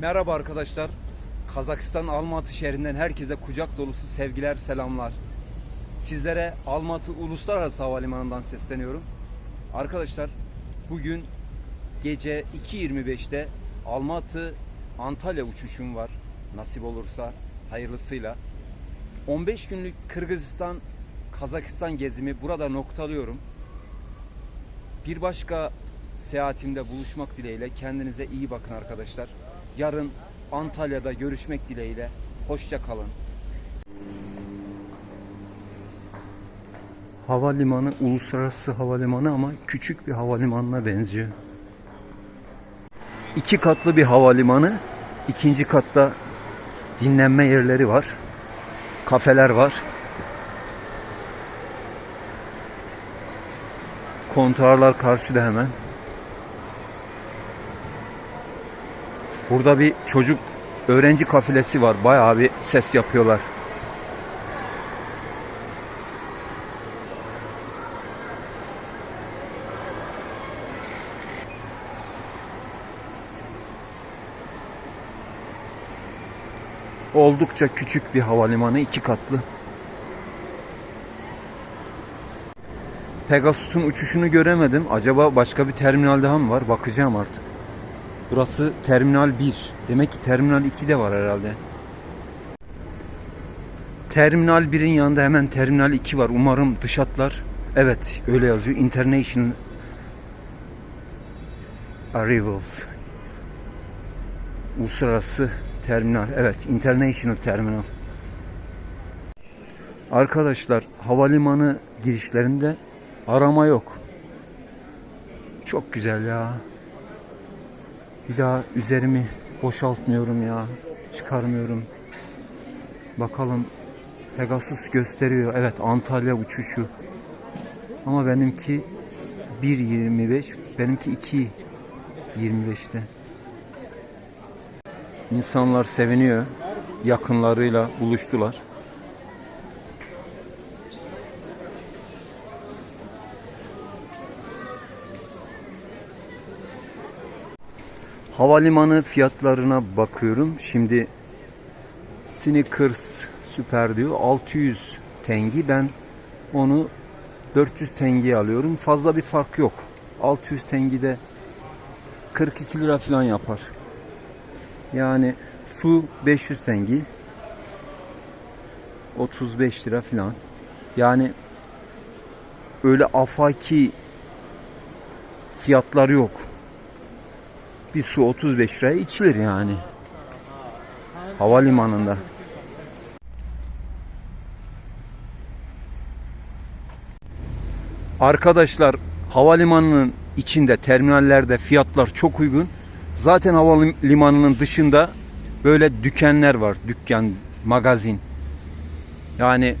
Merhaba arkadaşlar. Kazakistan Almatı şehrinden herkese kucak dolusu sevgiler, selamlar. Sizlere Almatı Uluslararası Havalimanı'ndan sesleniyorum. Arkadaşlar bugün gece 2.25'te Almatı Antalya uçuşum var. Nasip olursa hayırlısıyla. 15 günlük Kırgızistan Kazakistan gezimi burada noktalıyorum. Bir başka seyahatimde buluşmak dileğiyle kendinize iyi bakın arkadaşlar. Yarın Antalya'da görüşmek dileğiyle. Hoşça kalın. Havalimanı uluslararası havalimanı ama küçük bir havalimanına benziyor. İki katlı bir havalimanı. İkinci katta dinlenme yerleri var. Kafeler var. Kontuarlar karşıda hemen. Burada bir çocuk öğrenci kafilesi var. Bayağı bir ses yapıyorlar. Oldukça küçük bir havalimanı, iki katlı. Pegasus'un uçuşunu göremedim. Acaba başka bir terminal daha mı var? Bakacağım artık. Burası Terminal 1. Demek ki Terminal 2 de var herhalde. Terminal 1'in yanında hemen Terminal 2 var. Umarım dış hatlar. Evet öyle yazıyor. International Arrivals. Uluslararası terminal. Evet International Terminal. Arkadaşlar havalimanı girişlerinde arama yok. Çok güzel ya. Bir daha üzerimi boşaltmıyorum ya. Çıkarmıyorum. Bakalım Pegasus gösteriyor. Evet Antalya uçuşu. Ama benimki 1.25. Benimki 2.25'te. İnsanlar seviniyor. Yakınlarıyla buluştular. Havalimanı fiyatlarına bakıyorum. Şimdi Snickers süper diyor 600 tengi. Ben onu 400 tengiye alıyorum. Fazla bir fark yok. 600 tengi de 42 lira falan yapar. Yani su 500 tengi 35 lira falan. Yani öyle afaki fiyatlar yok. Bir su 35 liraya içilir yani. Havalimanında. Arkadaşlar havalimanının içinde terminallerde fiyatlar çok uygun. Zaten havalimanının dışında böyle dükkanlar var. Dükkan, magazin. Yani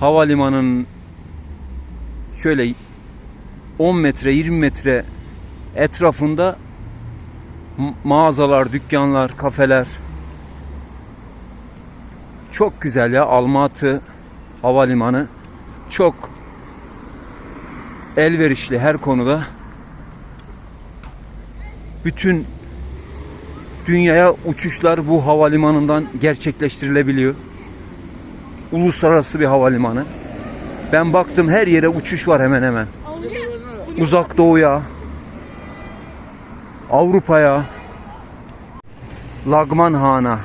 havalimanının şöyle 10 metre 20 metre etrafında mağazalar, dükkanlar, kafeler. Çok güzel ya Almatı Havalimanı. Çok elverişli her konuda. Bütün dünyaya uçuşlar bu havalimanından gerçekleştirilebiliyor. Uluslararası bir havalimanı. Ben baktım her yere uçuş var hemen hemen. Uzak doğuya, Avrupa'ya, Lagman Han'a.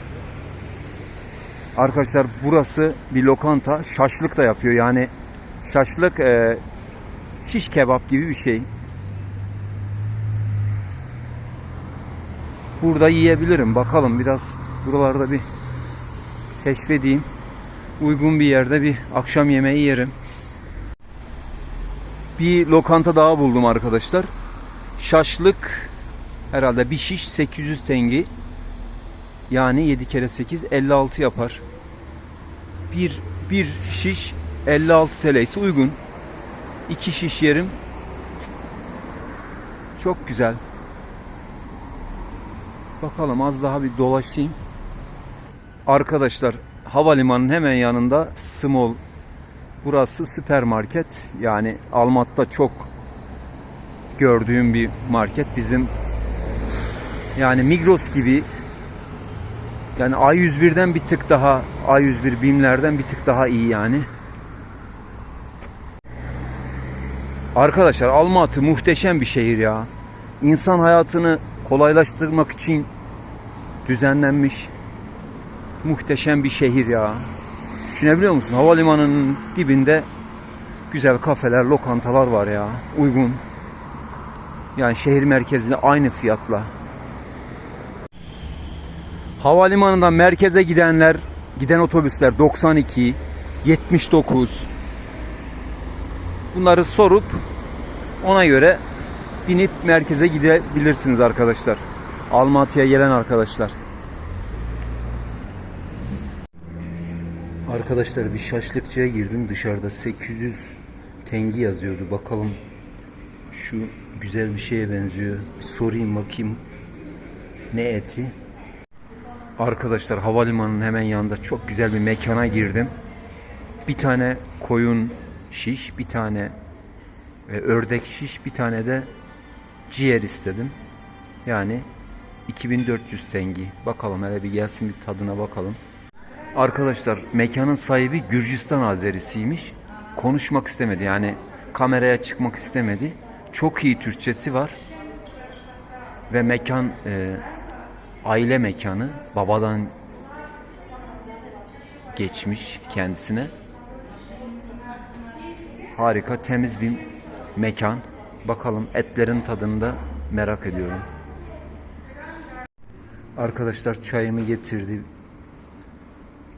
Arkadaşlar burası bir lokanta. Şaşlık da yapıyor. Yani şaşlık e, şiş kebap gibi bir şey. Burada yiyebilirim. Bakalım biraz buralarda bir keşfedeyim. Uygun bir yerde bir akşam yemeği yerim. Bir lokanta daha buldum arkadaşlar. Şaşlık herhalde bir şiş 800 tengi. Yani 7 kere 8 56 yapar. Bir, bir şiş 56 TL ise uygun. İki şiş yerim. Çok güzel. Bakalım az daha bir dolaşayım. Arkadaşlar havalimanının hemen yanında Small Burası süpermarket. Yani Almat'ta çok gördüğüm bir market. Bizim yani Migros gibi Yani A101'den bir tık daha A101 BİM'lerden bir tık daha iyi yani. Arkadaşlar Almatı muhteşem bir şehir ya. İnsan hayatını kolaylaştırmak için düzenlenmiş muhteşem bir şehir ya. Düşünebiliyor musun? Havalimanının dibinde güzel kafeler, lokantalar var ya. Uygun. Yani şehir merkezinde aynı fiyatla. Havalimanından merkeze gidenler, giden otobüsler 92, 79. Bunları sorup ona göre binip merkeze gidebilirsiniz arkadaşlar. Almatı'ya gelen arkadaşlar. Arkadaşlar bir şaşlıkçıya girdim dışarıda 800 tengi yazıyordu bakalım şu güzel bir şeye benziyor bir sorayım bakayım ne eti Arkadaşlar havalimanının hemen yanında çok güzel bir mekana girdim bir tane koyun şiş bir tane e, ördek şiş bir tane de ciğer istedim yani 2400 tengi bakalım hele bir gelsin bir tadına bakalım Arkadaşlar mekanın sahibi Gürcistan Azerisiymiş. Konuşmak istemedi yani kameraya çıkmak istemedi. Çok iyi Türkçesi var. Ve mekan e, aile mekanı babadan geçmiş kendisine. Harika temiz bir mekan. Bakalım etlerin tadını da merak ediyorum. Arkadaşlar çayımı getirdi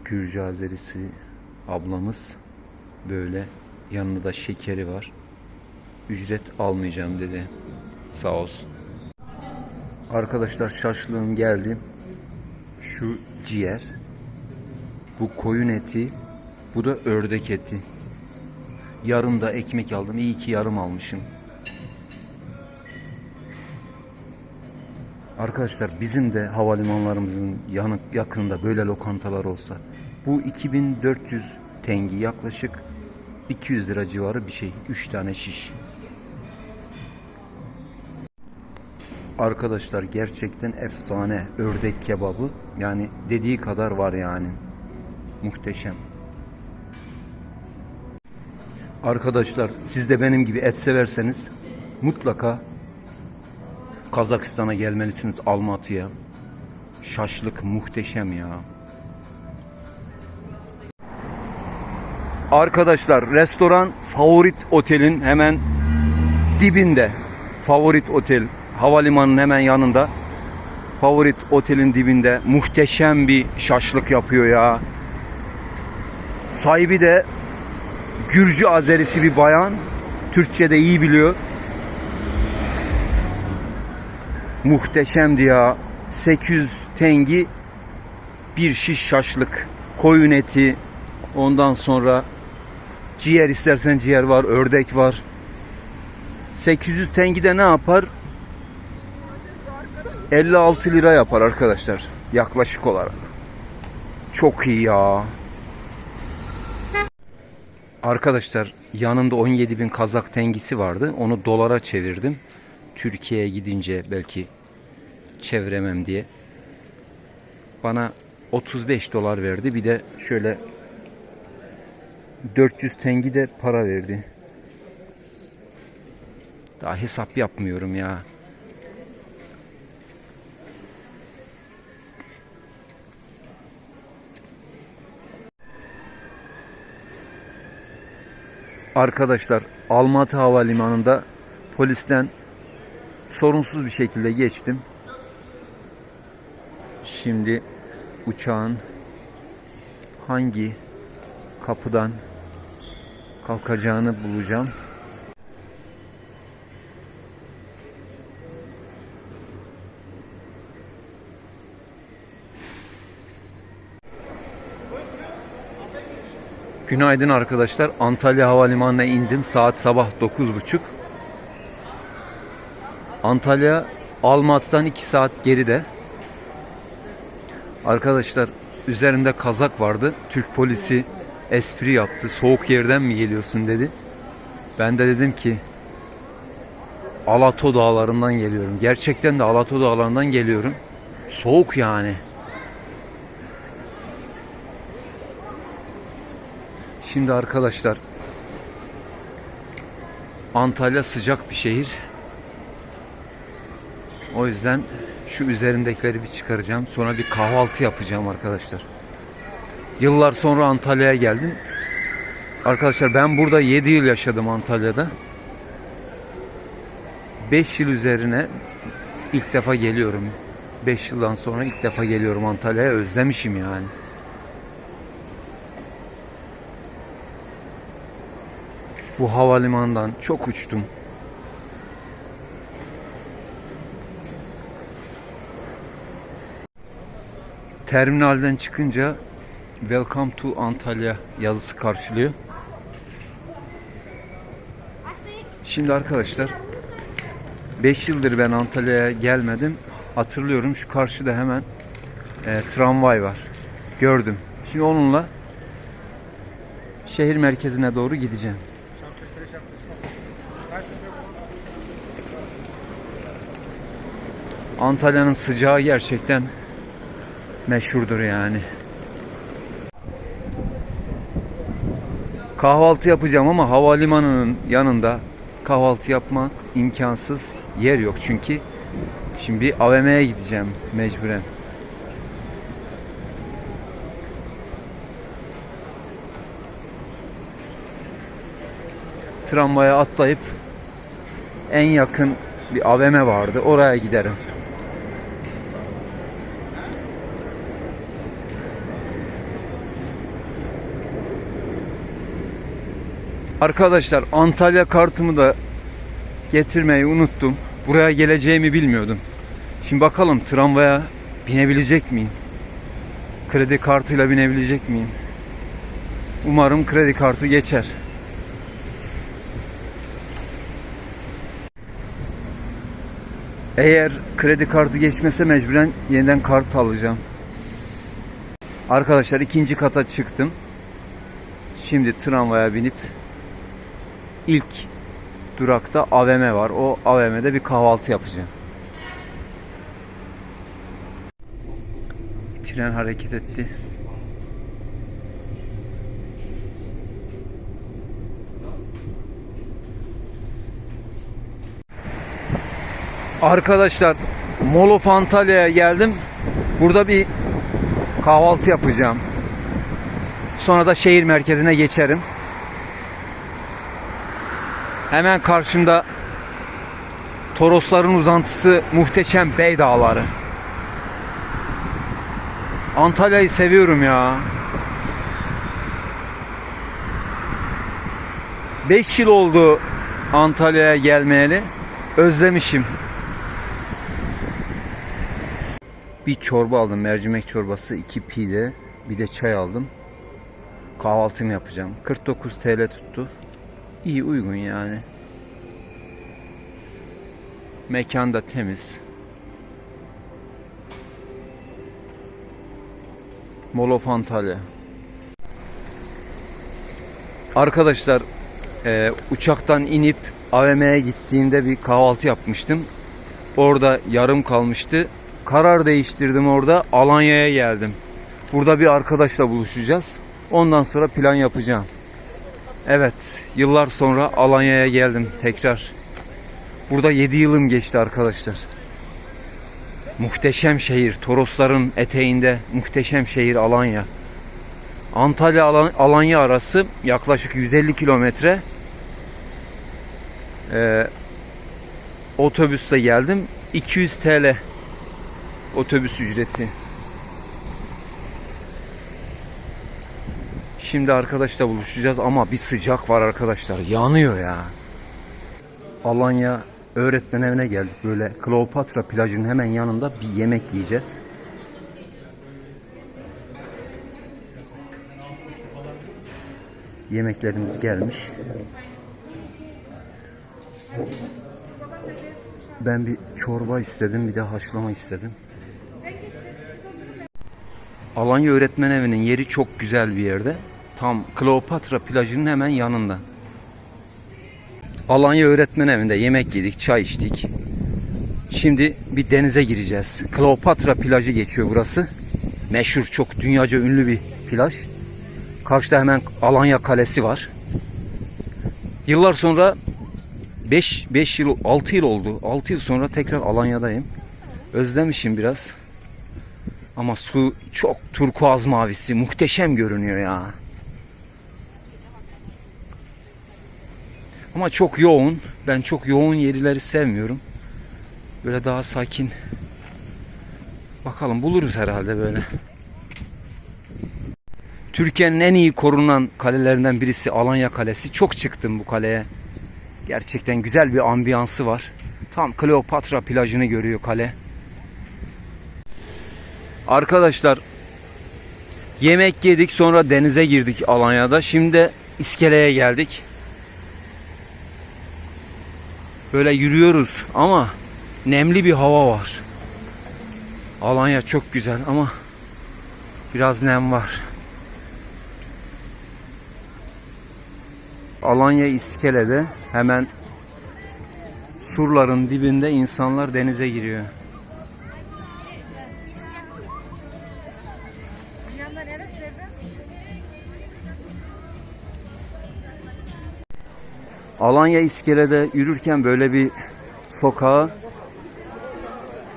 Gürcü Azerisi ablamız böyle yanında da şekeri var. Ücret almayacağım dedi. Sağ olsun. Arkadaşlar şaşlığım geldi. Şu ciğer. Bu koyun eti. Bu da ördek eti. Yarım da ekmek aldım. İyi ki yarım almışım. Arkadaşlar bizim de havalimanlarımızın yanı, yakınında böyle lokantalar olsa bu 2400 tengi yaklaşık 200 lira civarı bir şey. 3 tane şiş. Arkadaşlar gerçekten efsane ördek kebabı. Yani dediği kadar var yani. Muhteşem. Arkadaşlar siz de benim gibi et severseniz mutlaka Kazakistan'a gelmelisiniz Almatı'ya. Şaşlık muhteşem ya. Arkadaşlar restoran Favorit Otel'in hemen dibinde. Favorit Otel havalimanının hemen yanında. Favorit Otel'in dibinde muhteşem bir şaşlık yapıyor ya. Sahibi de Gürcü Azerisi bir bayan. Türkçe de iyi biliyor. Muhteşemdi ya. 800 tengi bir şiş şaşlık. Koyun eti. Ondan sonra ciğer istersen ciğer var. Ördek var. 800 tengi de ne yapar? 56 lira yapar arkadaşlar. Yaklaşık olarak. Çok iyi ya. Arkadaşlar yanımda 17 bin kazak tengisi vardı. Onu dolara çevirdim. Türkiye'ye gidince belki çeviremem diye. Bana 35 dolar verdi. Bir de şöyle 400 tengi de para verdi. Daha hesap yapmıyorum ya. Arkadaşlar Almatı Havalimanı'nda polisten sorunsuz bir şekilde geçtim. Şimdi uçağın hangi kapıdan kalkacağını bulacağım. Günaydın arkadaşlar. Antalya Havalimanı'na indim. Saat sabah 9.30. Antalya Almatı'dan 2 saat geride. Arkadaşlar üzerimde kazak vardı. Türk polisi espri yaptı. Soğuk yerden mi geliyorsun dedi. Ben de dedim ki Alato dağlarından geliyorum. Gerçekten de Alato dağlarından geliyorum. Soğuk yani. Şimdi arkadaşlar Antalya sıcak bir şehir. O yüzden şu üzerindekileri bir çıkaracağım. Sonra bir kahvaltı yapacağım arkadaşlar. Yıllar sonra Antalya'ya geldim. Arkadaşlar ben burada 7 yıl yaşadım Antalya'da. 5 yıl üzerine ilk defa geliyorum. 5 yıldan sonra ilk defa geliyorum Antalya'ya. Özlemişim yani. Bu havalimanından çok uçtum. Terminalden çıkınca Welcome to Antalya yazısı karşılıyor. Şimdi arkadaşlar 5 yıldır ben Antalya'ya gelmedim. Hatırlıyorum şu karşıda hemen e, tramvay var. Gördüm. Şimdi onunla şehir merkezine doğru gideceğim. Antalya'nın sıcağı gerçekten meşhurdur yani. Kahvaltı yapacağım ama havalimanının yanında kahvaltı yapmak imkansız. Yer yok çünkü. Şimdi bir AVM'ye gideceğim mecburen. Tramvaya atlayıp en yakın bir AVM vardı. Oraya giderim. Arkadaşlar Antalya kartımı da getirmeyi unuttum. Buraya geleceğimi bilmiyordum. Şimdi bakalım tramvaya binebilecek miyim? Kredi kartıyla binebilecek miyim? Umarım kredi kartı geçer. Eğer kredi kartı geçmese mecburen yeniden kart alacağım. Arkadaşlar ikinci kata çıktım. Şimdi tramvaya binip ilk durakta AVM var. O AVM'de bir kahvaltı yapacağım. Tren hareket etti. Arkadaşlar Mall of Antalya'ya geldim. Burada bir kahvaltı yapacağım. Sonra da şehir merkezine geçerim. Hemen karşımda Torosların uzantısı muhteşem Bey Dağları. Antalya'yı seviyorum ya. 5 yıl oldu Antalya'ya gelmeyeli. Özlemişim. Bir çorba aldım. Mercimek çorbası, 2 pide, bir de çay aldım. Kahvaltımı yapacağım. 49 TL tuttu. İyi uygun yani. Mekan da temiz. Mall of Antalya. Arkadaşlar e, uçaktan inip AVM'ye gittiğimde bir kahvaltı yapmıştım. Orada yarım kalmıştı. Karar değiştirdim orada. Alanya'ya geldim. Burada bir arkadaşla buluşacağız. Ondan sonra plan yapacağım. Evet, yıllar sonra Alanya'ya geldim tekrar. Burada 7 yılım geçti arkadaşlar. Muhteşem şehir, Torosların eteğinde muhteşem şehir Alanya. Antalya Alan- Alanya arası yaklaşık 150 kilometre. Ee, otobüsle geldim. 200 TL otobüs ücreti. Şimdi arkadaşla buluşacağız ama bir sıcak var arkadaşlar. Yanıyor ya. Alanya öğretmen evine geldik. Böyle Kleopatra plajının hemen yanında bir yemek yiyeceğiz. Yemeklerimiz gelmiş. Ben bir çorba istedim, bir de haşlama istedim. Alanya Öğretmen Evi'nin yeri çok güzel bir yerde. Tam Kleopatra plajının hemen yanında. Alanya Öğretmen Evi'nde yemek yedik, çay içtik. Şimdi bir denize gireceğiz. Kleopatra plajı geçiyor burası. Meşhur, çok dünyaca ünlü bir plaj. Karşıda hemen Alanya Kalesi var. Yıllar sonra 5 5 yıl 6 yıl oldu. 6 yıl sonra tekrar Alanya'dayım. Özlemişim biraz. Ama su çok turkuaz mavisi. Muhteşem görünüyor ya. Ama çok yoğun. Ben çok yoğun yerleri sevmiyorum. Böyle daha sakin. Bakalım buluruz herhalde böyle. Türkiye'nin en iyi korunan kalelerinden birisi Alanya Kalesi. Çok çıktım bu kaleye. Gerçekten güzel bir ambiyansı var. Tam Kleopatra plajını görüyor kale. Arkadaşlar yemek yedik sonra denize girdik Alanya'da. Şimdi iskeleye geldik. Böyle yürüyoruz ama nemli bir hava var. Alanya çok güzel ama biraz nem var. Alanya iskelede hemen surların dibinde insanlar denize giriyor. Alanya iskelede yürürken böyle bir sokağı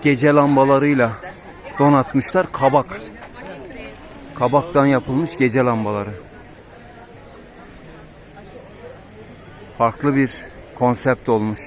gece lambalarıyla donatmışlar. Kabak. Kabaktan yapılmış gece lambaları. Farklı bir konsept olmuş.